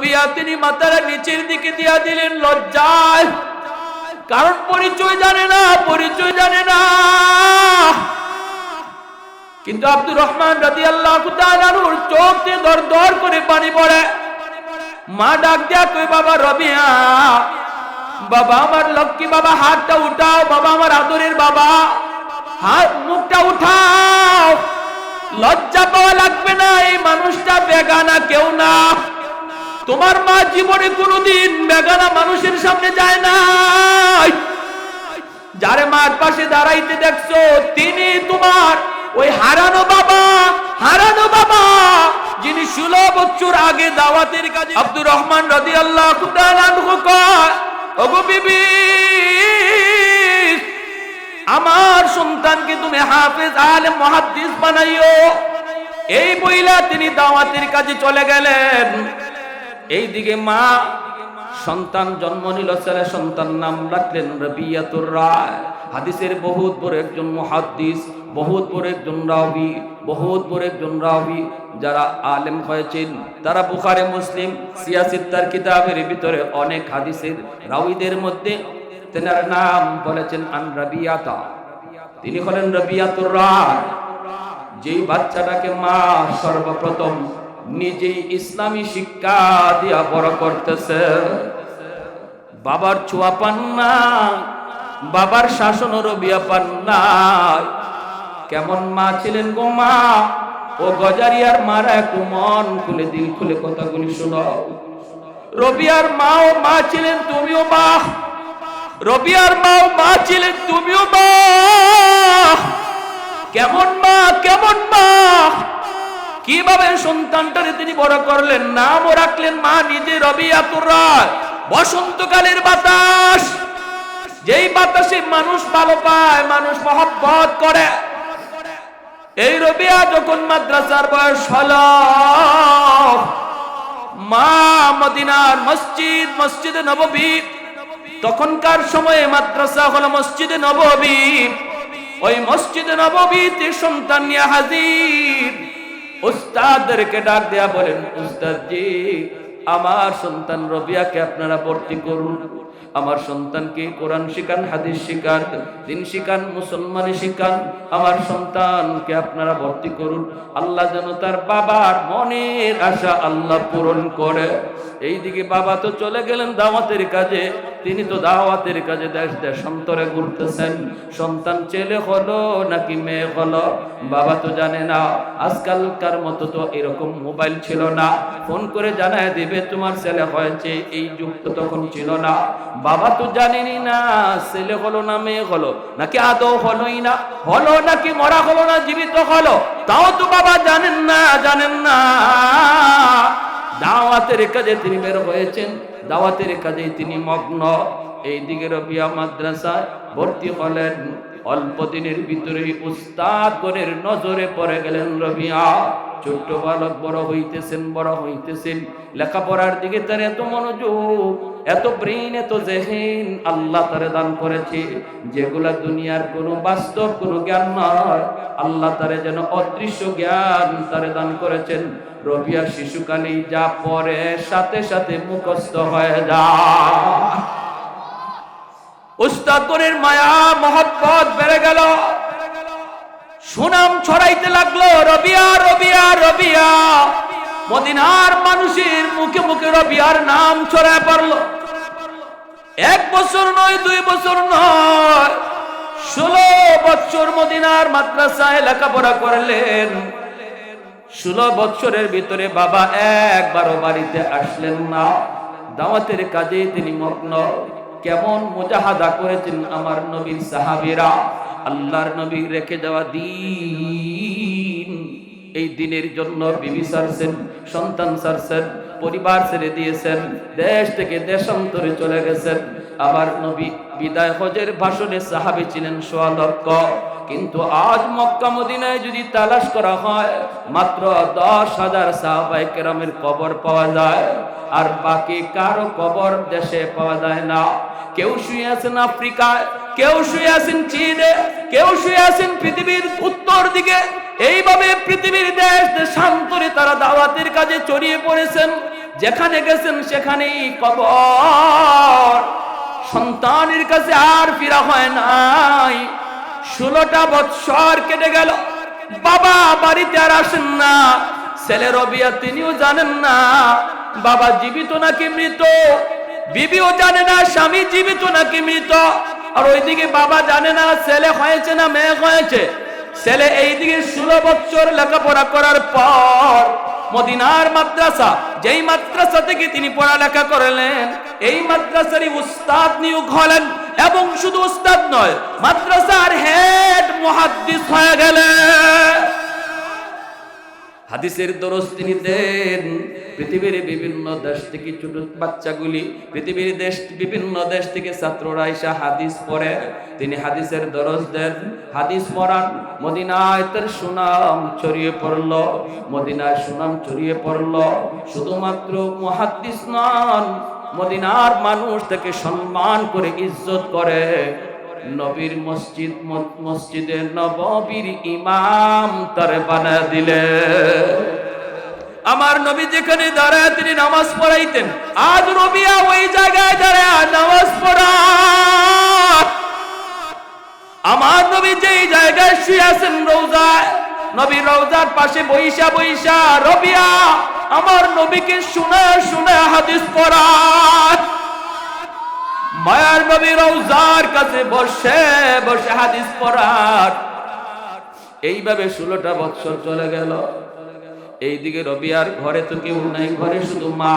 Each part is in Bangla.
রবিয়া তিনি মাথার নিচের দিকে দিয়া দিলেন, লজ্জায়। কারণ পরিচয় জানে না, পরিচয় জানে না। কিন্তু আব্দুর রহমান রাজি আল্লাহ চোখ দিয়ে দর দর করে পানি পড়ে। মা ডাক দেয়া কই বাবা রবিয়া, বাবা আমার লক্ষ্মী, বাবা হাতটা উঠাও, বাবা আমার আদরের বাবা, হাত মুখটা উঠাও। লজ্জা পাওয়া লাগবে না, এই মানুষটা বেগানা কেউ না। তোমার মা জীবনে কোনোদিন বেগানা মানুষের সামনে যায় না যারে মার পাশে দাঁড়াইতে দেখছ, তিনি তোমার ওই হারানো বাবা হারানো বাবা, যিনি ষোলো বছর আগে দাওয়াতের কাজে আব্দুর রহমান রদি আল্লাহ আমার সন্তানকে তুমি হাফেজ, আলেম, মহাদ্দিস বানাইও। এই বইলা তিনি দাওয়াতের কাজে চলে গেলেন। এইদিকে মা, সন্তান জন্ম নিল, ছেলে সন্তান নাম রাখলেন রবিয়াতুর রায়। হাদিসের বহুত বড় একজন মুহাদ্দিস, বহুত বড় একজন রাবি বহুত বড় একজন রাবি যারা আলেম হয়েছেন। তারা বুখারে, মুসলিম সিয়াসিত্তার কিতাবের ভিতরে অনেক হাদিসের রাউইদের মধ্যে তেনার নাম বলেছেন আন রবিয়াতা। তিনি হলেন রবিয়াতুর রায়। যেই বাচ্চাটাকে মা সর্বপ্রথম নিজেই ইসলামী শিক্ষা দিয়া বড় করতেছে। বাবার ছোঁয়া পান না বাবার শাসনেরও বিয়া পান না কেমন মা ছিলেন গো মা? ও গজারিয়ার মারা একটু মন খুলে, দিল খুলে কথাগুলি শোনো। রবিয়ার মাও মা ছিলেন, তুমিও মা। রবিয়ার মাও মা ছিলেন, তুমিও মা। কেমন মা কেমন মা? কীভাবে সন্তানটারে তিনি বড় করলেন? নামও রাখলেন মা নিজে, রবিয়াতুর রায় বসন্তকালের বাতাস। যেই বাতাসে মানুষ ভালো পায়, মানুষ মহব্বত করে। এই রবিয়া যখন মাদ্রাসার বয়স হল, মা মদিনার মসজিদ, মসজিদে নববী, তখনকার সময়ে মাদ্রাসা হলো মসজিদে নববী। ওই মসজিদে নববীতে সন্তান নিয়ে হাজির। উস্তাদদেরকে ডাক দেয়া বলেন উস্তাদ জি আমার সন্তান রবিয়াকে আপনারা ভর্তি করুন। আমার সন্তানকে কোরআন শিখান, হাদিস শিখান, দিন শিখান, মুসলমানি শিখান? আমার সন্তানকে আপনারা ভর্তি করুন। আল্লাহ যেন তার বাবার মনের আশা আল্লাহ পূরণ করে। এইদিকে বাবা তো চলে গেলেন দাওয়াতের কাজে, তিনি তো দাওয়াতের কাজে দেশ দেশান্তরে ঘুরতেছেন। সন্তান ছেলে হলো নাকি মেয়ে হলো, বাবা তো জানে না। আজকালকার মতো তো এরকম মোবাইল ছিল না। ফোন করে জানায় দেবে, তোমার ছেলে হয়েছে, এই যুগ তো তখন ছিল না। বাবা তো জানেনি না, ছেলে হলো না মেয়ে হলো, নাকি আদৌ হলোই না? হলো নাকি মরা হলো না, জীবিত হলো? তাও তো বাবা জানেন না জানেন না। দাওয়াতের কাজে তিনি বের হয়েছেন। দাওয়াতের কাজে তিনি মগ্ন। এই দিকে রবিয়া মাদ্রাসায় ভর্তি হলেন। অল্প দিনের ভিতরে উস্তাদ গণের নজরে পড়ে গেলেন রবিয়া। ছোট্ট বালক বড় হইতেছেন বড় হইতেছেন। লেখাপড়ার দিকে তার এত মনোযোগ। এত ব্রেন এত জেহিন আল্লাহ তারে দান করেছে। যেগুলা দুনিয়ার কোনো বাস্তব, কোনো জ্ঞান নয়, আল্লাহ তারে যেন অদৃশ্য জ্ঞান তারে দান করেছেন। রবিয়া শিশুকালেই যা পরে সাথে সাথে মুখস্থ হয়ে যায়। উস্তাদগণের মায়া, মহব্বত বেড়ে গেল। সুনাম ছড়াইতে লাগল, রবিয়া রবিয়া রবিয়া। মদিনার মানুষের মুখে মুখে রবিয়ার নাম ছড়ায় পড়ল। এক বছর নয়, দুই বছর নয়। ষোলো বছর মদিনার মাদ্রাসায় লেখাপড়া করলেন। ষোলো বছরের ভিতরে বাবা একবারও বাড়িতে আসলেন না। দাওয়াতের কাজে তিনি মগ্ন। কেমন মুজাহাদা করেছেন আমার নবীর সাহাবীরা। আল্লাহর নবী রেখে যাওয়া দিন। এই দিনের জন্য বিবি সারছেন। সন্তান সারছেন, পরিবার ছেড়ে দিয়েছেন, দেশ থেকে দেশান্তরে চলে গেছেন। আবার নবী বিদায় হজের ভাষণে সাহাবি ছিলেন সোয়া লক্ষ কিন্তু আজ মক্কা মদিনায় যদি তালাশ করা হয়, মাত্র দশ হাজার সাহাবাই কেরামের কবর পাওয়া যায়। আর বাকি কারও কবর দেশে পাওয়া যায় না। কেউ শুয়ে আছেন আফ্রিকায়, কেউ শুয়ে আছেন চীনে, কেউ শুয়ে আছেন পৃথিবীর উত্তর দিকে। এইভাবে পৃথিবীর দেশ দেশান্তরে তারা দাওয়াতের কাজে চড়িয়ে পড়েছেন। যেখানে গেছেন সেখানেই কবর। সন্তানের কাছে আর ফিরা হয় নাই। ষোলোটা বৎসর কেটে গেল। বাবা বাড়িতে আর আসেন না। ছেলে রবিয়া তিনিও জানেন না। বাবা জীবিত নাকি মৃত? বিবিও জানে না। স্বামী জীবিত নাকি মৃত? আর ওইদিকে বাবা জানে না, ছেলে হয়েছে না মেয়ে হয়েছে? ছেলে এইদিকে ষোলো বছর লেখাপড়া করার পর মদিনার মাদ্রাসা, যেই মাদ্রাসা থেকে তিনি পড়ালেখা করলেন, এই মাদ্রাসারই উস্তাদ নিয়োগ হলেন এবং শুধু উস্তাদ নয়, মাদ্রাসার হেড মহাদ্দিস হয়ে গেলেন। হাদিসের দরস তিনি দেন পৃথিবীর বিভিন্ন দেশ থেকে ছোট বাচ্চাগুলি, পৃথিবীর দেশ, বিভিন্ন দেশ থেকে ছাত্ররা এসে হাদিস পড়ে। তিনি হাদিসের দরস দেন হাদিস পড়ান। মদিনায় তার সুনাম ছড়িয়ে পড়ল। মদিনায় সুনাম ছড়িয়ে পড়ল। শুধুমাত্র মহাদ্দিস নন, মদিনার মানুষ তাকে সম্মান করে ইজ্জত করে। নবীর মসজিদ, মসজিদে নববীর ইমাম তারে বানা দিলে। আমার নবী যেখানে দাঁড়ায়, তিনি নামাজ পড়াইতেন। আজ রবিয়া ওই জায়গায় দাঁড়ায়, নামাজ পড়া। আমার নবী যেই জায়গায় শুয়ে আছেন রোজায়, নবী রোজার পাশে বৈশা বৈশা রবিয়া, আমার নবীকে শুনে শুনে হাদিস পড়ায় মায়ার নবী রওজার কাছে বসে বসে হাদিস পড়ার। এইভাবে ষোলোটা বৎসর চলে গেল। এইদিকে রবিয়ার ঘরে তো কেউ নাই, ঘরে শুধু মা।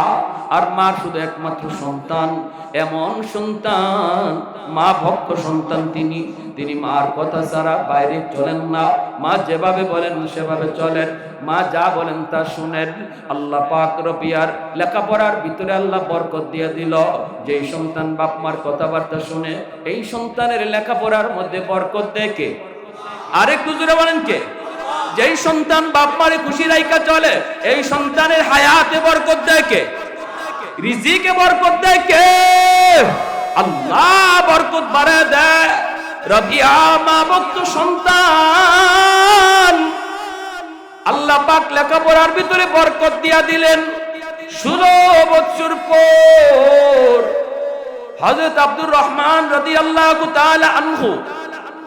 আর মা শুধু একমাত্র সন্তান, এমন সন্তান, মা ভক্ত সন্তান তিনি। তিনি মার কথা ছাড়া বাইরে চলেন না। মা যেভাবে বলেন, সেভাবে চলেন। মা যা বলেন তা শুনেন। আল্লাহ পাক রবিয়ার লেখাপড়ার ভিতরে আল্লাহ বরকত দিয়ে দিল। যেই সন্তান বাপ মার কথাবার্তা শুনে, এই সন্তানের লেখাপড়ার মধ্যে বরকত দেখে আরেকটু জোরে বলেন কে? যেই সন্তান বাপ মারে খুশি রাইকা চলে, এই সন্তানের হায়াতে বরকত কে? রিজিকে বরকত কে? আল্লাহ বরকত বাড়ায় দেয়। রবিয়া মা ভক্ত সন্তান। আল্লাহ পাক লেখাপড়ার ভিতরে বরকত দিয়া দিলেন। ষোলো বছর পর হজরত আব্দুর রহমান রদি আল্লাহ আনহু,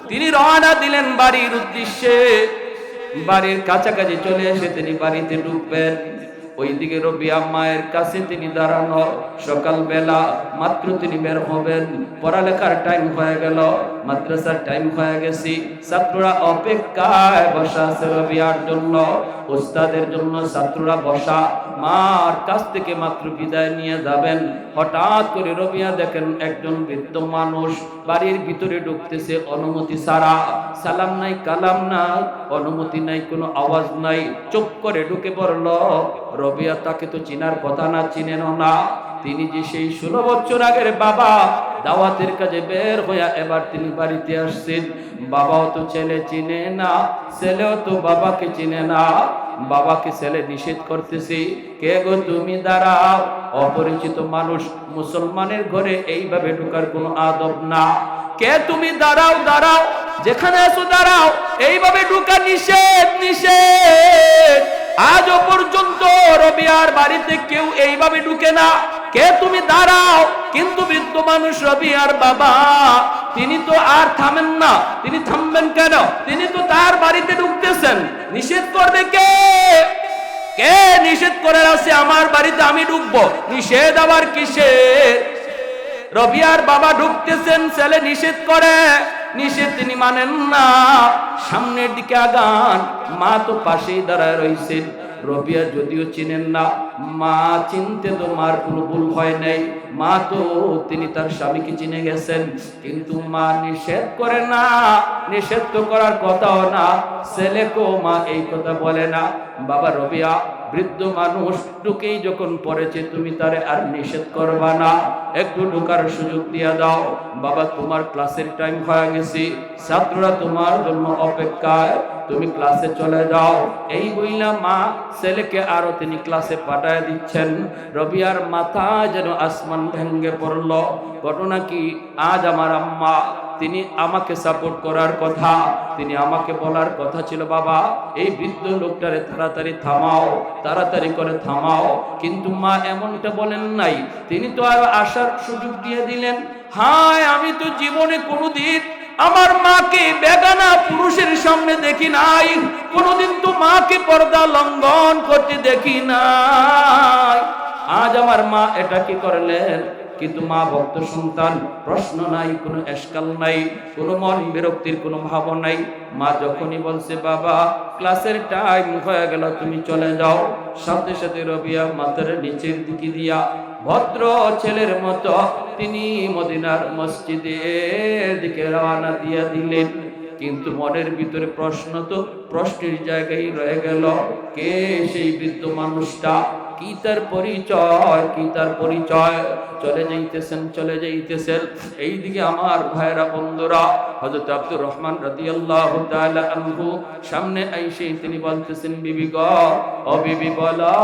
তিনি রওনা দিলেন বাড়ির উদ্দেশ্যে। বাড়ির কাছাকাছি চলে এসে তিনি বাড়িতে ঢুকবেন। ওইদিকে রবি আম্মায়ের কাছে তিনি দাঁড়ানো। সকালবেলা মাত্র তিনি বের হবেন। পড়ালেখার টাইম হয়ে গেল, মাদ্রাসার টাইম হয়ে গেছি। ছাত্ররা অপেক্ষায় বসা আছে রবিয়ার জন্য। ওস্তাদের জন্য ছাত্ররা বসা। মার কাছ থেকে মাত্র বিদায় নিয়ে যাবেন। হঠাৎ করে রবিয়া দেখেন একজন বৃদ্ধ মানুষ বাড়ির ভিতরে ঢুকতেছে অনুমতি ছাড়া। সালাম নাই, কালাম নাই, অনুমতি নাই, কোনো আওয়াজ নাই। চুপ করে ঢুকে পড়ল। রবিয়া তাকে তো চিনার কথা না চিনেন না। তিনি যে সেই ষোলো বছর আগের বাবা, দাওয়াতের কাজে বের হইয়া এবার তিনি বাড়িতে আসছেন। বাবাও তো ছেলে চিনে না, ছেলেও তো বাবাকে চিনে না। বাবাকে ছেলে নিষেধ করতেছি, কে গো তুমি? দাঁড়াও। অপরিচিত মানুষ মুসলমানের ঘরে এইভাবে ঢোকার কোনো আদব না। কে তুমি? দাঁড়াও দাঁড়াও, যেখানে আছো দাঁড়াও। এইভাবে ঢুকা নিষেধ নিষেধ। আজও পর্যন্ত রবিয়ার বাড়িতে কেউ এইভাবে ঢুকে না। কে তুমি দাঁড়াও, কিন্তু বৃদ্ধ মানুষ রবিয়ার বাবা। তিনি তো আর থামেন না, তিনি থামবেন কেন? তিনি তো তার বাড়িতে ঢুকতেছেন। নিষেধ করবে কে? কে নিষেধ করে আছে আমার বাড়িতে আমি ঢুকবো? নিষেধ আবার কিসের? রবিয়ার বাবা ঢুকতেছেন, ছেলে নিষেধ করে। নিষেধ তিনি মানেন না। সামনের দিকে আগান, মা তো পাশেই দাঁড়ায় রয়েছেন। রবিয়া যদিও চিনেন না, মা চিনতে তো মার কোনো ভুল হয় নাই। মা তো তিনি তার স্বামীকে চিনে গেছেন, কিন্তু মা নিষেধ করে না। নিষেধ তো করার কথাও না ছেলেকেও মা এই কথা বলে না। বাবা রবিয়া বৃদ্ধ মানুষ ঢুকেই যখন পড়েছে, তুমি তারে আর নিষেধ করবা না। একটু ঢোকার সুযোগ দিয়া দাও। বাবা, তোমার ক্লাসের টাইম হয়ে গেছি। ছাত্ররা তোমার জন্য অপেক্ষায়, তুমি ক্লাসে চলে যাও। এই বইলা মা ছেলেকে আরও তিনি ক্লাসে পাঠায় দিচ্ছেন। রবিয়ার মাথা যেন আসমান ভেঙ্গে পড়ল। ঘটনা কি? আজ আমার আম্মা তিনি আমাকে সাপোর্ট করার কথা, তিনি আমাকে বলার কথা ছিল, বাবা, এই বৃদ্ধ লোকটারে তাড়াতাড়ি থামাও, তাড়াতাড়ি করে থামাও। কিন্তু মা এমনটা বলেন নাই। তিনি তো আর আসার সুযোগ দিয়ে দিলেন। হায়, আমি তো জীবনে কোনোদিন আমার মাকে বেগানা পুরুষের সামনে দেখি নাই। কোনোদিন তো মাকে পর্দা লঙ্ঘন করতে দেখি নাই। আজ আমার মা এটা কি করলেন? কিন্তু মা ভক্ত সন্তান, প্রশ্ন নাই, কোনো এসকাল নাই, কোনো মন বিরক্তির কোনো ভাব নাই। মা যখনই বলছে, বাবা, ক্লাসের টাইম হয়ে গেল, তুমি চলে যাও। সাথে সাথে রবিয়া মাথার নিচের দিকে দিয়া ভদ্র ছেলের মতো তিনি মদিনার মসজিদের দিকে রওনা দিয়া দিলেন। কিন্তু মনের ভিতরে প্রশ্ন তো, প্রশ্নের জায়গায় রয়ে গেল, কে সেই বৃদ্ধ মানুষটা? কি তার পরিচয়, কি তার পরিচয়? চলে যাইতেছেন চলে যাইতেছেন। এইদিকে আমার ভাইরা বন্ধুরা, হযরত আব্দুর রহমান রাদিয়াল্লাহু তাআলা আনহু সামনে আইসে তিনি বলতেছেন, বিবি গ, ও বিবি বলা,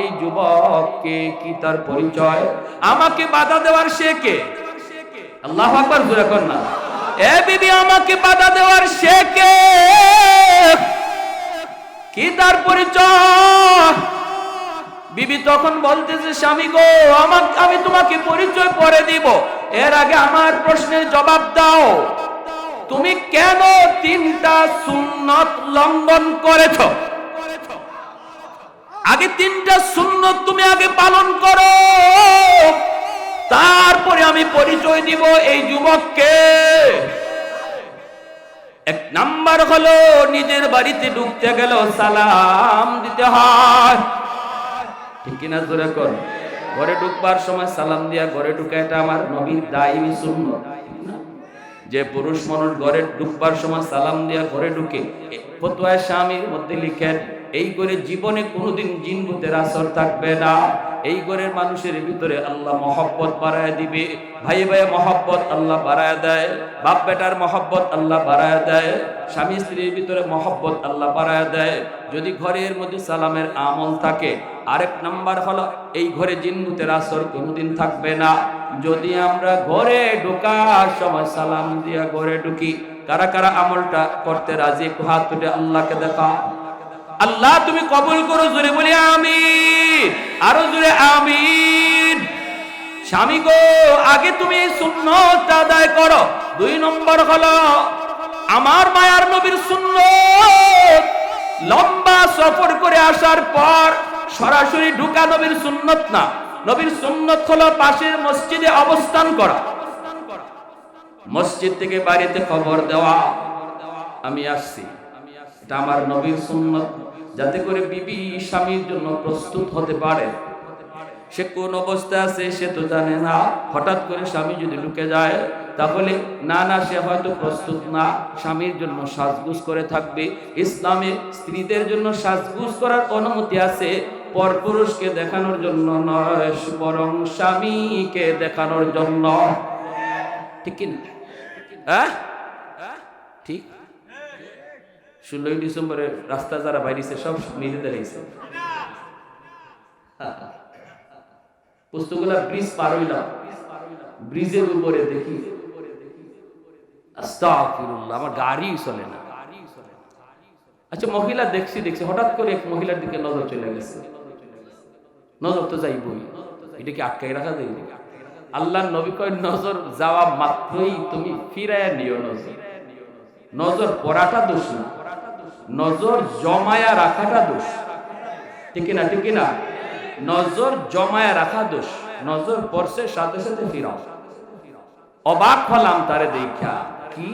এই যুবককে কি তার পরিচয়? আমাকে বাধা দেওয়ার সে কে? আল্লাহু আকবার, জোরে কর না। এ বিবি, আমাকে বাধা দেওয়ার সে কে? কি তার পরিচয়? বিবি তখন বলতেছে, স্বামী গো আমাকে আমি তোমাকে পরিচয় পরে দিব। এর আগে আমার প্রশ্নের জবাব দাও। তুমি কেন তিনটা সুন্নত লঙ্ঘন করেছ? আগে তিনটা সুন্নত তুমি আগে পালন করো। তারপরে আমি পরিচয় দিব এই যুবককে। এক নাম্বার হলো, নিজের বাড়িতে ঢুকতে গেল সালাম দিতে হয়। ঠিক কিনা জোরে কর। ঘরে ঢুকবার সময় সালাম দিয়া ঘরে ঢুকে, এটা আমার নবীর দায়ী শূন্য যে পুরুষ মানুষ ঘরে ঢুকবার সময় সালাম দিয়া ঘরে ঢুকে ফতুয়ায় স্বামীর মধ্যে লিখেন এই করে জীবনে কোনোদিন জিন ভূতের আসর থাকবে না। এই ঘরের মানুষের ভিতরে আল্লাহ মহব্বত বাড়ায় দিবে। ভাই ভাই মহব্বত আল্লাহ বাড়ায় দেয়। বাপ বেটার মহব্বত আল্লাহ বাড়ায় দেয়। স্বামী স্ত্রীর ভিতরে মহব্বত আল্লাহ বাড়ায় দেয়। যদি ঘরের মধ্যে সালামের আমল থাকে আরেক নাম্বার হলো, এই ঘরে জিন্নুতের আসর কোনোদিন থাকবে না। যদি আমরা ঘরে ঢোকার সময় সালাম দিয়া ঘরে ঢুকি, কারা কারা আমলটা করতে রাজি? হাত তুলে আল্লাহকে দেখা আল্লাহ, তুমি কবুল করো, জোরে বলি আমিন। আরও জোরে আমিন। স্বামী গো, আগে তুমি এই সুন্নত আদায় করো। দুই নম্বর হলো, আমার মায়ার নবীর সুন্নত লম্বা সফর করে আসার পর সরাসরি ঢুকা নবীর সুন্নত না। নবীর সুন্নত হলো পাশের মসজিদে অবস্থান করা। মসজিদ থেকে বাড়িতে খবর দেওয়া। আমি আসছি। এটা আমার নবীর সুন্নত। যাতে করে বিবি স্বামীর জন্য প্রস্তুত হতে পারে। সে কোন অবস্থায় আছে সে তো জানে না। হঠাৎ করে স্বামী যদি ঢুকে যায় তাহলে না না, সে হয়তো প্রস্তুত না, স্বামীর জন্য সাজগুজ করে থাকবে। ইসলামে স্ত্রীদের জন্য সাজগুজ করার অনুমতি আছে, পরপুরুষকে দেখানোর জন্য নয় বরং স্বামীকে দেখানোর জন্য। ঠিক কিনা? হ্যাঁ? ঠিক? ষোলোই ডিসেম্বরে রাস্তা যারা বাইরেছে, সব নিজেদের হয়েছে। পুস্তকগুলা ব্রিজ পার হইলাম। ব্রিজের উপরে দেখি। আমার গাড়ি চলে না। আচ্ছা মহিলা দেখছি দেখছি, হঠাৎ করে এক মহিলার দিকে নজর চলে গেছে। নজর তো যাইবই। এটা কি আটকাই রাখা যায়? আল্লাহ নবী কয়, নজর যাওয়া মাত্রই তুমি ফিরায় নিও নজর। নজর পড়াটা দোষ না। নজর জমায়া রাখাটা দোষ। ঠিক না ঠিক না নজর জমায়া রাখা দোষ। নজর পড়ছে সাথে সাথে ফিরাও। অবাক হলাম তারে দেখা কি?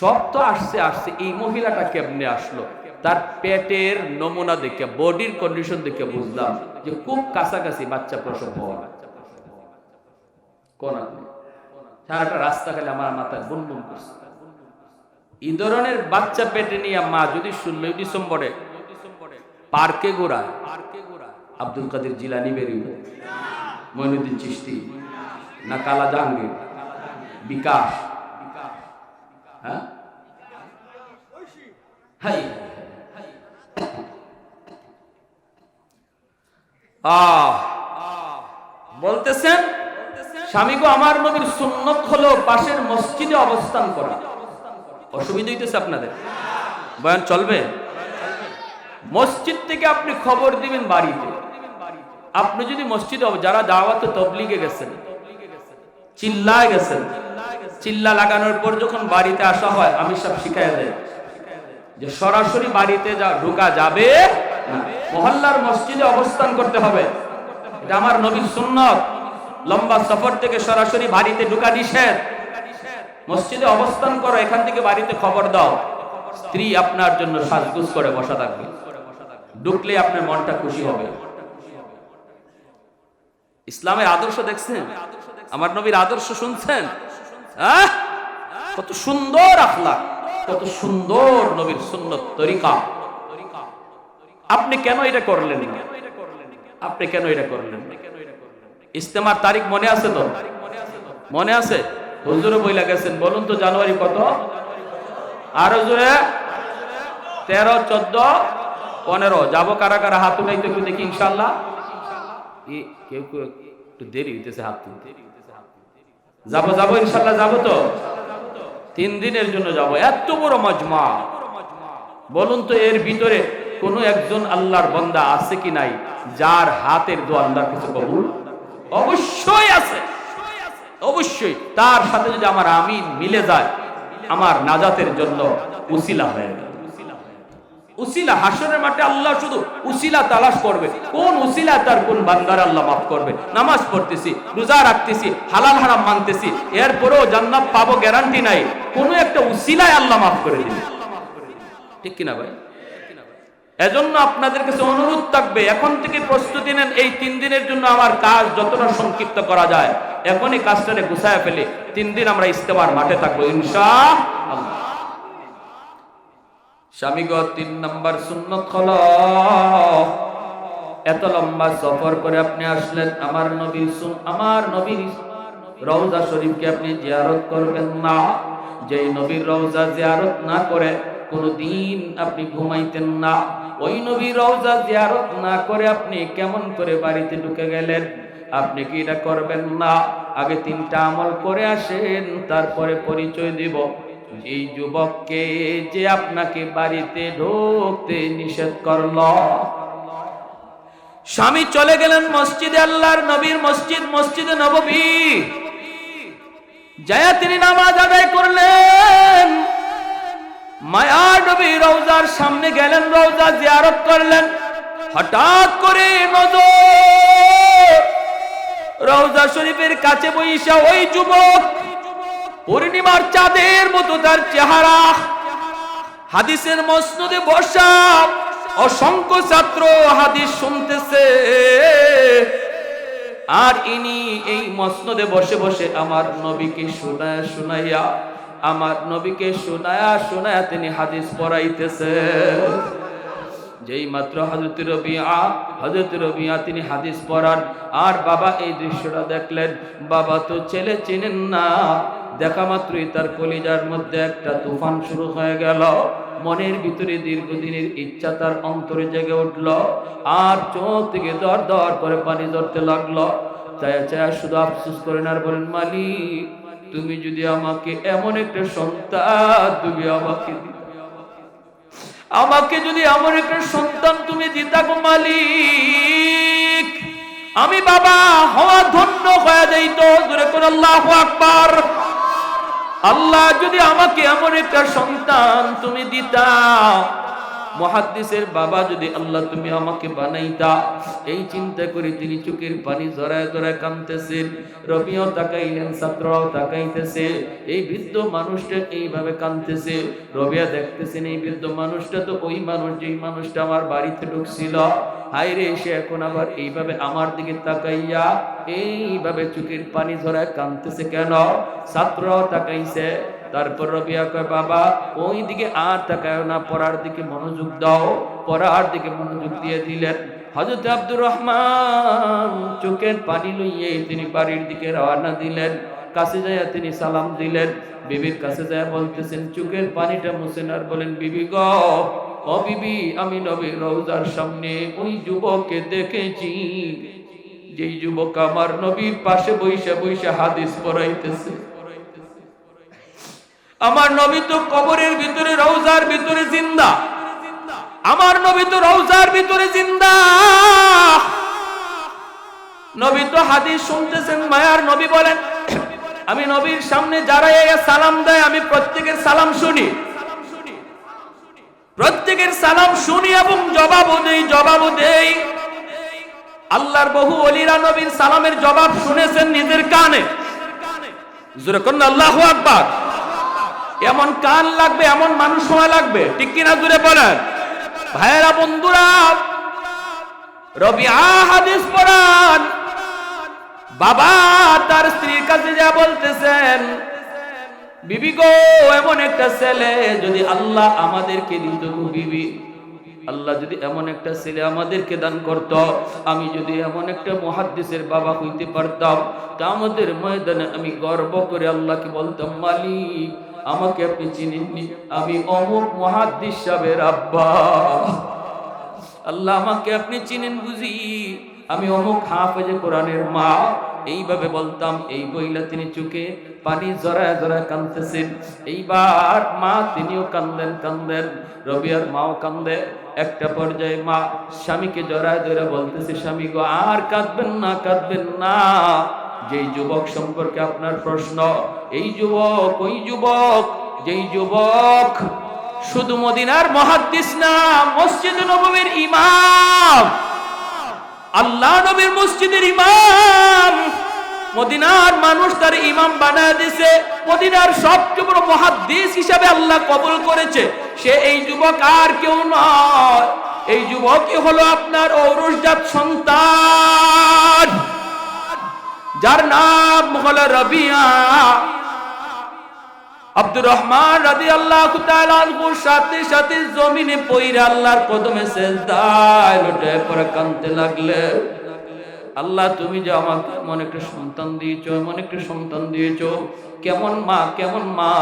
সব তো আসছে আসছে। এই মহিলাটা কেমনে আসলো? তার পেটের নমুনা দেখে, বডির কন্ডিশন দেখে বুঝলাম যে খুব কাছাকাছি বাচ্চা প্রসব হওয়া। কোন সারাটা রাস্তা খালি আমার মাথায় বুন বুন করছে। এই ধরনের বাচ্চা পেটে নিয়ে মা যদি ষোলোই ডিসেম্বরে পার্কে ঘোরায়, আব্দুল কাদের জিলানি বেরিয়ে মইনুদ্দিন চিস্তি না কালা জাহাঙ্গীর? বিকাশ। হ্যাঁ? বলতেছেন স্বামী গো আমার নবীর সুন্নত হলো পাশের মসজিদে অবস্থান করা। অসুবিধা হইতেছে আপনাদের। বয়ান চলবে? মসজিদ থেকে আপনি খবর দিবেন বাড়িতে। আপনি যদি মসজিদে, যারা দাওয়াতে তবলিগে গেছেন, চিল্লায় গেছেন চিল্লা লাগানোর পর যখন বাড়িতে আসা হয় আমি সব শিখাই দেয় যে সরাসরি বাড়িতে যা ঢোকা যাবে মহল্লার মসজিদে অবস্থান করতে হবে। এটা আমার নবীর সুন্নত। লম্বা সফর থেকে সরাসরি বাড়িতে ঢোকা নিষেধ। মসজিদে অবস্থান করো, এখান থেকে বাড়িতে খবর দাও। স্ত্রী আপনার জন্য সাজগুজ করে বসা থাকবে। ঢুকলে আপনার মনটা খুশি হবে। ইসলামের আদর্শ দেখছেন? আমার নবীর আদর্শ শুনছেন? হ্যাঁ? কত সুন্দর আখলা কত সুন্দর নবীর সুন্নত তরিকা। আপনি কেন এটা করলেন আপনি কেন এটা করলেন? ইস্তেমার তারিখ মনে আছে তো? মনে আছে? হুজুরে বইলা গেছেন, বলুন তো জানুয়ারি কত? আরও জোরে। তেরো, চোদ্দ, পনেরো। যাব কারা কারা হাত উঠাই তো দেখি ইনশাল্লাহ। কেউ কেউ একটু দেরি হইতেছে হাত তুলতে। যাব যাব, ইনশাল্লাহ যাব তো। তিন দিনের জন্য যাব। এত বড় মজমা। বলুন তো, এর ভিতরে কোনো একজন আল্লাহর বন্দা আছে কি নাই, যার হাতের দোয়া আল্লাহর কিছু কবুল? অবশ্যই আছে। অবশ্যই। তার সাথে যদি আমার আমিন মিলে যায়, আমার নাজাতের জন্য উসিলা হয়ে উসিলা হাসরের মাঠে আল্লাহ শুধু উসিলা তালাশ করবে। কোন উসিলা তার কোন বান্দার আল্লাহ মাফ করবে? নামাজ পড়তেছি, রোজা রাখতেছি, হালাল হারাম মানতেছি, এরপরেও জান্নাত পাবো গ্যারান্টি নাই। কোন একটা উসিলায় আল্লাহ মাফ করে দিবে। ঠিক কিনা ভাই? এজন্য আপনাদের কাছে অনুরোধ থাকবে, এখন থেকে প্রস্তুতি নেন, এই তিন দিনের জন্য আমার কাজ যতটা সংক্ষিপ্ত করা যায়। এখনই কাজটারে গুছায় ফেলে, তিন দিন আমরা ইস্তেমার মাঠে থাকব ইনশা আল্লাহ স্বামীগ তিন নম্বর সুন্নত হল, এত লম্বা সফর করে আপনি আসলেন আমার নবীর আমার নবীর রওজা শরীফকে আপনি জিয়ারত করবেন না। যেই নবীর রওজা জিয়ারত না করে কোনদিন আপনি ঘুমাইতেন না। ওই নবীর রওজা জিয়ারত না করে আপনি কেমন করে বাড়িতে ঢুকে গেলেন? আপনি কি এটা করবেন না? আগে তিনটা আমল করে আসেন, তারপরে পরিচয় দিব। এই যুবককে যে আপনাকে বাড়িতে ঢুকতে নিষেধ করল। স্বামী চলে গেলেন মসজিদে, আল্লাহর নবীর মসজিদ, মসজিদে নববী। যায়া তিনি নামাজ আদায় করলেন। মায়া নবী রওজার সামনে গেলেন, রওজা জিয়ারত করলেন। হঠাৎ করে নজর রওজা শরীফের কাছে বইসা ওই যুবক পূর্ণিমার চাঁদের মতো তার চেহারা। হাদিসের মসনদে বসা অসংখ্য ছাত্র হাদিস শুনতেছে। আর ইনি এই মসনদে বসে বসে আমার নবীকে শোনায়া শোনাইয়া, আমার নবীকে শোনায়া শোনায়া তিনি হাদিস পড়াইতেছে। যেই মাত্র হজরত রবিয়া হজরত রবিয়া তিনি হাদিস পড়ান, আর বাবা এই দৃশ্যটা দেখলেন, বাবা তো ছেলে চিনেন না, দেখা মাত্রই তার কলিজার মধ্যে একটা তুফান শুরু হয়ে গেল, মনের ভিতরে দীর্ঘদিনের ইচ্ছা তার অন্তরে জেগে উঠল, আর চোখ থেকে দর দর করে পানি ধরতে লাগল, চায়া চায়া শুধু আফসোস করেন আর বলেন, মালিক, তুমি যদি আমাকে এমন একটা সন্তান, তুমি আমাকে দিতে আমাকে যদি আমার একটা সন্তান তুমি দিতা গো মালিক, আমি বাবা হওয়া ধন্য হয়ে যাইত দূরে করে আল্লাহ আকবার। আল্লাহ যদি আমাকে এমন একটা সন্তান তুমি দিতা মহাদ্দিসের বাবা যদি আল্লাহ তুমি আমাকে বানাইতা, এই চিন্তা করে তিনি চোখের পানি জড়ায় জড়ায় কাঁদতেছেন, রবিও তাকাইলেন, ছাত্ররাও তাকাইতেছে, এই বৃদ্ধ মানুষটা এইভাবে কাঁদতেছে, রবিয়া দেখতেছেন এই বৃদ্ধ মানুষটা তো ওই মানুষ, যেই মানুষটা আমার বাড়িতে ঢুকছিল হাইরে এসে এখন আবার এইভাবে আমার দিকে তাকাইয়া এইভাবে চোখের পানি ঝরায় কাঁদতেছে কেন? ছাত্ররাও তাকাইছে তারপর রবিয়া কয়, বাবা, ওই দিকে আর তাকায় না, পড়ার দিকে মনোযোগ দাও। পড়ার দিকে মনোযোগ দিয়ে দিলেন। হজরত আব্দুর রহমান চোখের পানি লইয়ে তিনি বাড়ির দিকে রওনা দিলেন। কাছে যায় তিনি সালাম দিলেন। বিবির কাছে যায় বলতেছেন, চোখের পানিটা মুছেন আর বলেন, বিবি গ, ও বিবি, আমি নবী রওজার সামনে ওই যুবককে দেখেছি। যেই যুবক আমার নবীর পাশে বইসা বইসা হাদিস পড়াইতেছে। আমার নবী তো কবরের ভিতরে, রওজার ভিতরে জিন্দা। আমার নবী তো রওজার ভিতরে জিন্দা। নবী তো হাদিস শুনতেছেন, মায়ার নবী বলেন, আমি নবীর সামনে যারা সালাম দেয়, আমি প্রত্যেকের সালাম শুনি। প্রত্যেকের সালাম শুনি এবং জবাবও দেই জবাবও দেই। আল্লাহর বহু অলিরা নবীর সালামের জবাব শুনেছেন নিজের কানে। জোরে করুন আল্লাহু আকবার। এমন কান লাগবে, এমন মানুষ সময় লাগবে। ঠিক কিনা জুড়ে বলেন? ভাইয়েরা, বন্ধুরা রবি হাদিস পড়ান। বাবা তার স্ত্রীর কাছে যা বলতেছেন, বিবি গো, এমন একটা ছেলে যদি আল্লাহ আমাদেরকে দিত বিবি, আল্লাহ যদি এমন একটা ছেলে আমাদেরকে দান করত, আমি যদি এমন একটা মহাদ্দেশের বাবা হইতে পারতাম, তা আমাদের ময়দানে আমি গর্ব করে আল্লাহকে বলতাম, মালিক আমাকে আপনি চিনেননি। আমি অমুক মহাদ্দিস সাহেবের আব্বা। আল্লাহ আমাকে আপনি চিনেন বুঝি। আমি অমুক হাফেজে কোরআনের মা। এইভাবে বলতাম, এই বইলা তিনি চুকে পানি জড়ায় জড়ায় কান্দতেছেন এইবার মা তিনিও কান্দেন কান্দেন রবিয়ার মাও কান্দে একটা পর্যায়ে মা স্বামীকে জড়ায় জড়ায় বলতেছে, স্বামী গো, আর কাঁদবেন না কাঁদবেন না। যেই যুবক সম্পর্কে আপনার প্রশ্ন, এই যুবক, ওই যুবক, যেই যুবক শুধু মদিনার মহাদ্দিস না, মসজিদ নবীর ইমাম, আল্লাহ নবীর মসজিদের ইমাম, মদিনার মানুষ তার ইমাম বানায় দিছে, মদিনার সবচেয়ে বড় মহাদ্দিস হিসাবে আল্লাহ কবুল করেছে। সে এই যুবক আর কেউ নয়, এই যুবকই হলো আপনার ঔরসজাত সন্তান। যার নাম হলো রবিয়া। আব্দুর রহমান রাদি আল্লাহ সাথে সাথে জমিনে পইরে আল্লাহর কদমে কানতে লাগলে। আল্লাহ, তুমি যে আমাকে এমন একটা সন্তান দিয়েছ, এমন একটা সন্তান দিয়েছ। কেমন মা কেমন মা?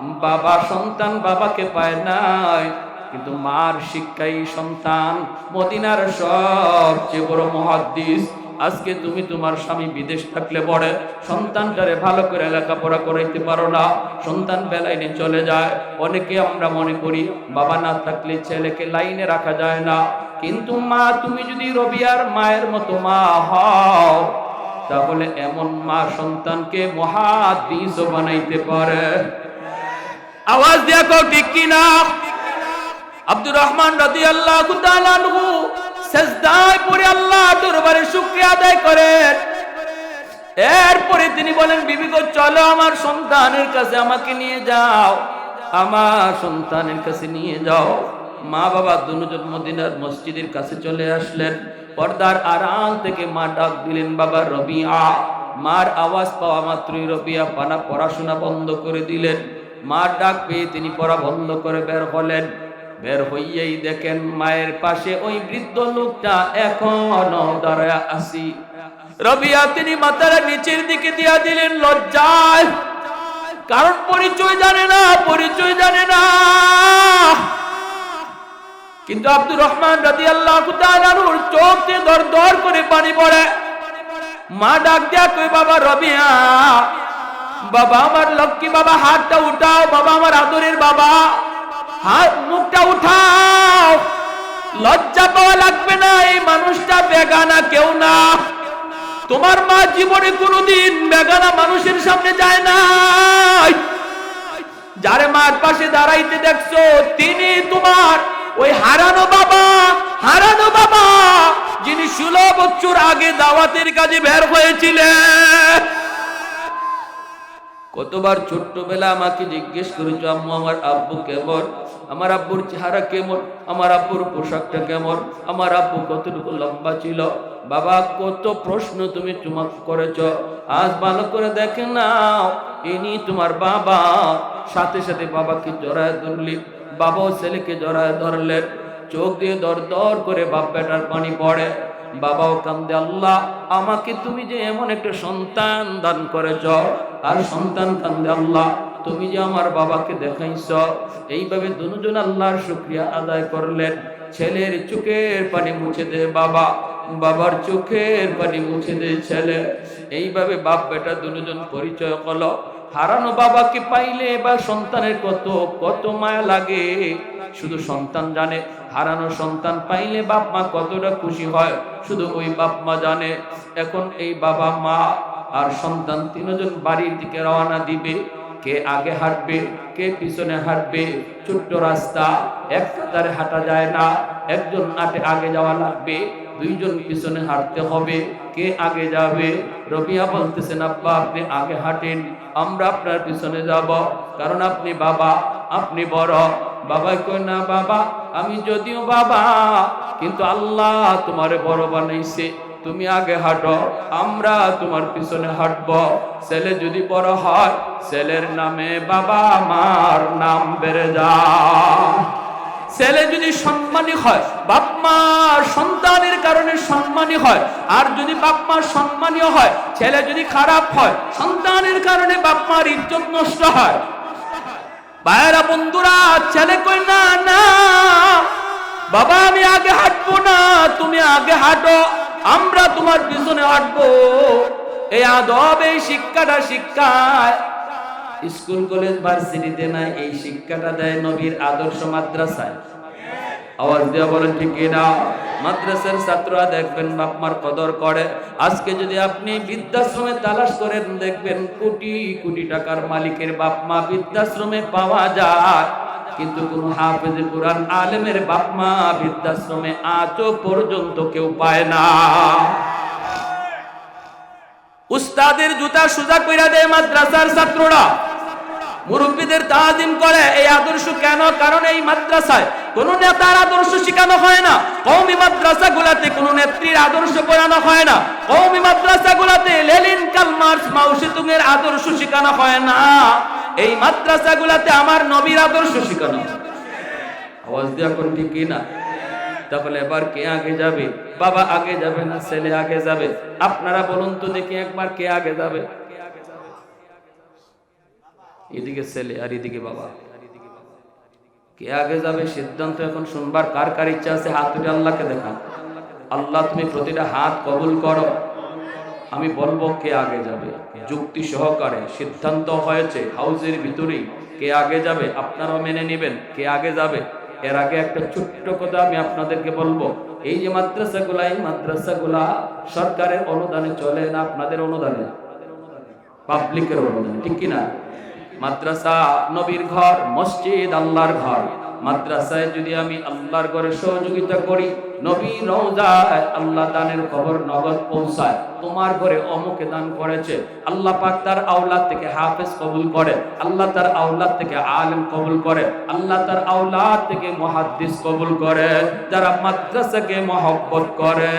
বাবা সন্তান, বাবাকে পায় নাই। কিন্তু মার শিক্ষাই সন্তান। মদিনার সবচেয়ে বড় মহাদ্দিস আজকে তুমি তোমার স্বামী বিদেশ থাকলে পরে সন্তানটারে ভালো করে লেখাপড়া করাইতে পারো না। সন্তান বেলাইনে চলে যায়। অনেকে আমরা মনে করি, বাবা না থাকলে ছেলেকে লাইনে রাখা যায় না। কিন্তু মা, তুমি যদি রবিয়ার মায়ের মতো মা হও, তাহলে এমন মা সন্তানকে মহাদিস বানাইতে পারে। আওয়াজ কও ঠিক কিনা? আব্দুর রহমান রাদি আল্লাহ সেজদায় পড়ে আল্লাহ দরবারে শুকরিয়া আদায় করেন। এরপরে তিনি বলেন, বিবি গো, চলো আমার সন্তানের কাছে আমাকে নিয়ে যাও। আমার সন্তানের কাছে নিয়ে যাও। মা বাবা দুজন মদিনার মসজিদের কাছে চলে আসলেন। পর্দার আড়াল থেকে মা ডাক দিলেন, বাবা রবিয়া। মার আওয়াজ পাওয়া মাত্রই রবিয়া পানা পড়াশোনা বন্ধ করে দিলেন। মার ডাক পেয়ে তিনি পড়া বন্ধ করে বের হলেন। বের হইয়াই দেখেন মায়ের পাশে ওই বৃদ্ধ লোকটা এখনও দাঁড়ায় আসি রবিয়া, তিনি মাথার নিচের দিকে দিয়া দিলেন লজ্জায়। কারণ পরিচয় জানে না, পরিচয় জানে না। কিন্তু আব্দুর রহমান রাজি আল্লাহ চোখ দিয়ে দর দর করে পানি পড়ে। মা ডাক দেয়া তুই বাবা রবিয়া, বাবা আমার লক্ষ্মী, বাবা হাতটা উঠাও, বাবা আমার আদরের বাবা। হাত মুখটা উঠাও। লজ্জা পাওয়া লাগবে না, এই মানুষটা বেগানা কেউ না। তোমার মা জীবনে কোনোদিন বেগানা মানুষের সামনে যায় না। যারে মার পাশে দাঁড়াইতে দেখছ, তিনি তোমার ওই হারানো বাবা হারানো বাবা, যিনি ষোলো বছর আগে দাওয়াতের কাজে বের হয়েছিলেন। কতবার ছোট্টবেলা আমাকে জিজ্ঞেস করেছ, আম্মু, আমার আব্বু কেমন? আমার আব্বুর চেহারা কেমন? আমার আব্বুর পোশাকটা কেমন? আমার আব্বু কতটুকু লম্বা ছিল? বাবা, কত প্রশ্ন তুমি তোমার করেছ? আজ ভালো করে দেখে নাও, ইনি তোমার বাবা। সাথে সাথে বাবাকে জড়ায় ধরলি বাবাও ছেলেকে জড়ায় ধরলেন চোখ দিয়ে দর দর করে বাপ বেটার পানি পড়ে। বাবাও কান্দে, আল্লাহ, আমাকে তুমি যে এমন একটা সন্তান দান করেছ আর সন্তান কান্দে, আল্লাহ, তুমি যে আমার বাবাকে দেখাইছ। এইভাবে দুজন আল্লাহর শুক্রিয়া আদায় করলেন। ছেলের চোখের পানি মুছে দে, বাবা। বাবার চোখের পানি মুছে দিয়ে ছেলে। এইভাবে বাপ বেটা দুজন পরিচয় করল। হারানো বাবাকে পাইলে বা সন্তানের কত কত মায়া লাগে। শুধু সন্তান জানে হারানো সন্তান পাইলে বাপ মা কতটা খুশি হয়, শুধু ওই বাপ মা জানে। এখন এই বাবা মা আর সন্তান তিনজন বাড়ির দিকে রওনা দিবে। কে আগে হাঁটবে, কে পিছনে হাঁটবে, ছোট্ট রাস্তা, এক কাতারে হাঁটা যায় না। একজন আটে আগে যাওয়া লাগবে, দুইজন পিছনে হাঁটতে হবে। কে আগে যাবে? রবিয়া বলতেছেন, আব্বা, আপনি আগে হাঁটেন, আমরা আপনার পিছনে যাব। কারণ আপনি বাবা, আপনি বড়। বাবাই কই না বাবা, আমি যদিও বাবা, কিন্তু আল্লাহ তোমারে বড় বানাইছে। তুমি আগে হাঁটো, আমরা তোমার পিছনে হাঁটব। ছেলে যদি বড় হয়, ছেলের নামে বাবা, মার নাম বেড়ে যায়। ছেলে যদি সম্মানী হয়, বাপ সন্তানের কারণে সম্মানী হয়। আর যদি বাপ মা সম্মানীয় হয়, ছেলে যদি খারাপ হয়, সন্তানের কারণে বাপ মার ইজ্জত নষ্ট হয়। ভাইয়েরা, বন্ধুরা, ছেলে কই না না। বাবা, আমি আগে হাঁটবো না, তুমি আগে হাঁটো, আমরা তোমার পিছনে হাঁটবো। এই আদব, এই শিক্ষাটা শিক্ষায়। স্কুল, কলেজ, ভার্সিটিতে নাই এই শিক্ষাটা দেয় নবীর আদর্শ মাদ্রাসায়। আওয়াজ দেওয়া বলেন, ঠিক কিনা মাদ্রাসার ছাত্ররা দেখবেন বাপমার কদর করে। আজকে যদি আপনি বৃদ্ধাশ্রমে তালাশ করেন, দেখবেন কোটি কোটি টাকার মালিকের বাপমা বৃদ্ধাশ্রমে পাওয়া যায়। কিন্তু কোন হাফেজে কোরআন আলেমের বাপমা বৃদ্ধাশ্রমে আজও পর্যন্ত কেউ পায় না। উস্তাদের জুতা সুজা কইরা দেয় মাদ্রাসার ছাত্ররা। মুরব্বীদের তাজিম করে, এই আদর্শ কেন? কারণ এই মাদ্রাসায় কোন নেতার আদর্শ শেখানো হয় না। কৌমি মাদ্রাসা গুলাতে কোন নেত্রীর আদর্শ পড়ানো হয় না। কৌমি মাদ্রাসা গুলাতে লেলিন কালমার্স মাউসিতুং এর আদর্শ শেখানো হয় না। এই মাদ্রাসা গুলাতে আমার নবীর আদর্শ শেখানো। আওয়াজ দিয়ে এখন ঠিক না? তাহলে এবার কে আগে যাবে? বাবা আগে যাবে না, ছেলে আগে যাবে? আপনারা বলুন তো দেখি একবার কে আগে যাবে। এদিকে ছেলে আর এদিকে বাবা। কে আগে যাবে? সিদ্ধান্ত এখন শুনবার কার কার ইচ্ছা আছে? হাত তুলে আল্লাহকে দেখান আল্লাহ, তুমি প্রতিটা হাত কবুল করো। আমি বলব কে আগে যাবে? যুক্তি সহকারে। সিদ্ধান্ত হয়েছে হাউজের ভিতরেই। কে আগে যাবে? আপনারাও মেনে নেবেন কে আগে যাবে। এর আগে একটা ছোট্ট কথা আমি আপনাদেরকে বলব। এই যে মাদ্রাসাগুলা, এই মাদ্রাসাগুলা সরকারের অনুদানে চলে না আপনাদের অনুদানে? পাবলিকের অনুদানে, ঠিক কিনা? মাদ্রাসা, নবীর ঘর, মসজিদ, আল্লাহর ঘর। মাদ্রাসায় যদি আমি আল্লাহর ঘরে সহযোগিতা করি, নবী রওজায় আল্লাহ দানের খবর নগদ পৌঁছায়। তোমার ঘরে অমুকে দান করেছে। আল্লাহ পাক তার আওলাদ থেকে হাফেজ কবুল করে আল্লাহ তার আওলাদ থেকে আলেম কবুল করে আল্লাহ তার আওলাদ থেকে মুহাদ্দিস কবুল করে যারা মাদ্রাসাকে মহব্বত করে।